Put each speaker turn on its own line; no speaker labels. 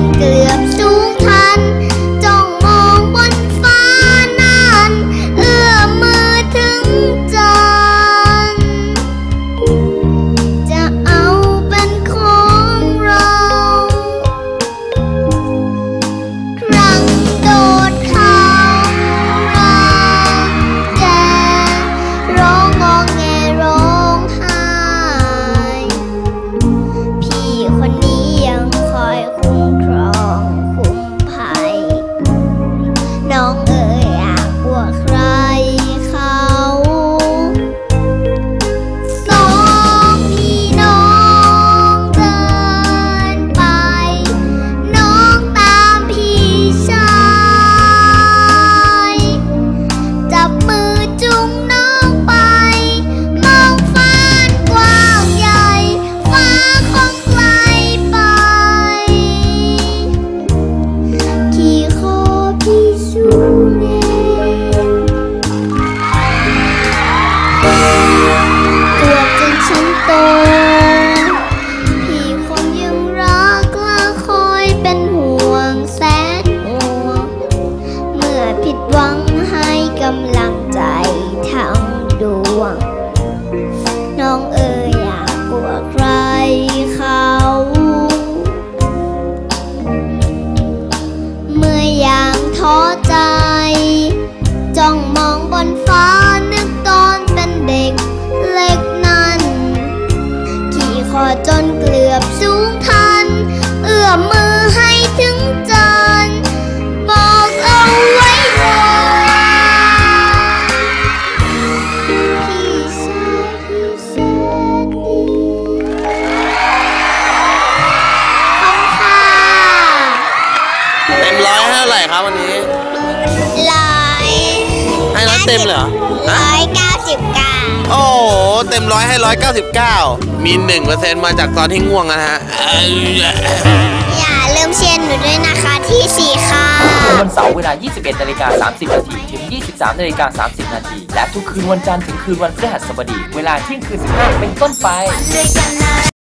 นเกือบสูงทัน ตัวจนฉันโต พี่คงยังรักและคอยเป็นห่วงแสนห่วง เมื่อผิดหวังให้กำลังใจทั้งดวง น้องเอ๋ย
ร้อยให้เท่าไหร่ครับวันนี้
ร้อย
ให้ร้อยเต็มเลยเหรอฮะ
ร้อยเก้าสิบเก้า
โอ้โหเต็มร้อยให้ร้อยเก้าสิบเก้ามีหนึ่งเปอร์เซ็นต์มาจากตอนที่ง่วงนะฮะเอ้ย
อย่าลืมเชียร์หนูด้วยนะคะที่สี่ค่ะ
ทุกวันเสาร์เวลา 21นาฬิกา30นาทีถึง 23นาฬิกา30นาทีและทุกคืนวันจันทร์ถึงคืนวันพฤหัสบดี เวลาเที่ยงคืน15เป็นต้นไป
ด้วยกันนะ